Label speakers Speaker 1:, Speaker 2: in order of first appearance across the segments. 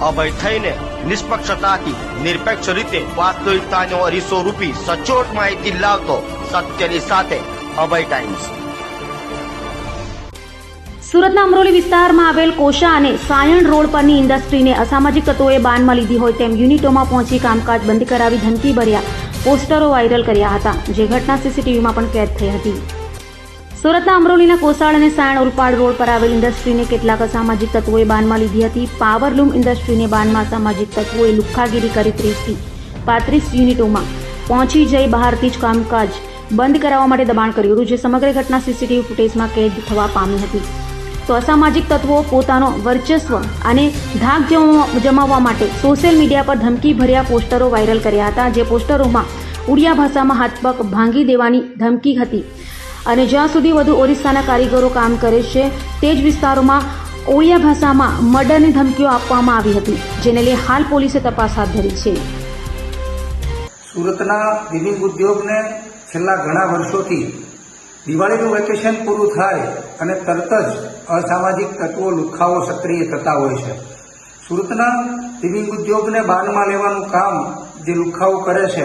Speaker 1: અભય થઈને નિષ્પક્ષતાથી, નિરપેક્ષ રીતે વાસ્તવિકતાનો અરીસો રૂપી સચોટ માહિતી લાવતો સત્યની સાથે અભય ટાઈમ્સ.
Speaker 2: સુરતના અમરોલી વિસ્તારમાં આવેલ કોશા અને સાયણ રોડ પરની ઇન્ડસ્ટ્રીને અસામાજિક તત્વોએ બાનમાં લીધી હોય તેમ યુનિટોમાં પહોંચી કામકાજ બંધ કરાવી ધમકી ભર્યા પોસ્ટરો વાયરલ કર્યા હતા, જે ઘટના સીસીટીવીમાં પણ કેદ થઈ હતી. સુરતના અમરોલીના કોસાળ અને સાયણ ઉલપાડ રોડ પર આવેલ ઇન્ડસ્ટ્રીને કેટલાક અસામાજિક તત્વોએ બાનમાં લીધી હતી. પાવરલૂમ ઇન્ડસ્ટ્રીને બાનમાં અસામાજિક તત્વોએ લુખ્ખાગીરી કરી ત્રીસથી પાંત્રીસ યુનિટોમાં પહોંચી જઈ બહારથી જ કામકાજ બંધ કરાવવા માટે દબાણ કર્યું હતું, જે સમગ્ર ઘટના સીસીટીવી ફૂટેજમાં કેદ થવા પામી હતી. તો અસામાજિક તત્વો પોતાનો વર્ચસ્વ અને ધાક જમાવ- જમાવવા માટે સોશિયલ મીડિયા પર ધમકી ભર્યા પોસ્ટરો વાયરલ કર્યા હતા, જે પોસ્ટરોમાં ઉડિયા ભાષામાં હાથપગ ભાંગી દેવાની ધમકી હતી. અને જ્યાં સુધી વધુ ઓરિસ્સાના કારીગરો કામ કરે છે, તે જ વિસ્તારોમાં ઓડિયા ભાષામાં મર્ડરની ધમકીઓ આપવામાં આવી હતી, જેને લઈ હાલ પોલીસે તપાસ હાથ ધરી છે.
Speaker 3: સુરતના વિવિધ ઉદ્યોગને છેલ્લા ઘણા વર્ષોથી દિવાળીનું વેકેશન પૂરું થાય અને તરત જ અસામાજિક તત્વો લુખાઓ સક્રિય થતા હોય છે. સુરતના વિવિધ ઉદ્યોગને બાનમાં લેવાનું કામ જે લુખાઓ કરે છે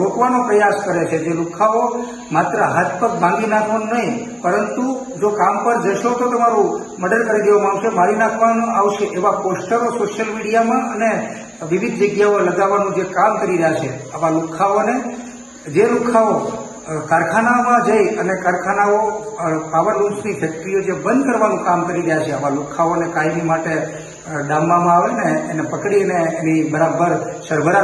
Speaker 3: રોકવાનો પ્રયાસ કરે છે. જે લુખાઓ માત્ર હાથ પગ ભાંગી નાખવાનું નહીં, પરંતુ જો કામ પર જશો તો તમારું મર્ડર કરી દેવામાં આવશે, મારી નાખવાનું આવશે એવા પોસ્ટરો સોશિયલ મીડિયામાં અને વિવિધ જગ્યાઓ લગાવવાનું જે કામ કરી રહ્યા છે, આવા લુખાઓને, જે લુખાઓ કારખાનામાં જઈ અને કારખાનાઓ પાવર ફેક્ટરીઓ જે બંધ કરવાનું કામ કરી રહ્યા છે, આવા લુખાઓને કાયમી માટે ડામવામાં આવે ને એને પકડીને એની બરાબર સરભરા